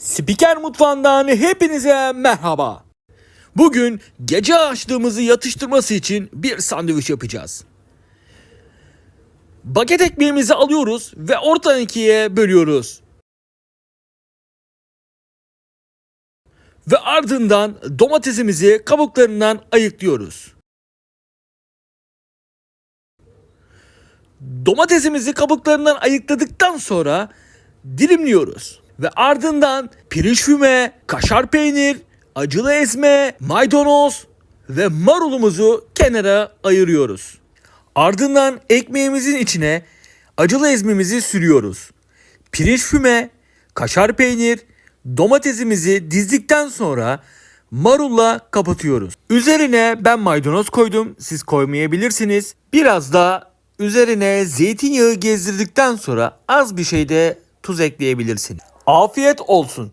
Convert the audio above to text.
Spiker Mutfağı'ndan hepinize merhaba. Bugün gece açlığımızı yatıştırması için bir sandviç yapacağız. Baget ekmeğimizi alıyoruz ve ortadan ikiye bölüyoruz. Ve ardından domatesimizi kabuklarından ayıklıyoruz. Domatesimizi kabuklarından ayıkladıktan sonra dilimliyoruz. Ve ardından pirinç füme, kaşar peynir, acılı ezme, maydanoz ve marulumuzu kenara ayırıyoruz. Ardından ekmeğimizin içine acılı ezmemizi sürüyoruz. Pirinç füme, kaşar peynir, domatesimizi dizdikten sonra marulla kapatıyoruz. Üzerine ben maydanoz koydum. Siz koymayabilirsiniz. Biraz da üzerine zeytinyağı gezdirdikten sonra az bir şey de tuz ekleyebilirsiniz. Afiyet olsun.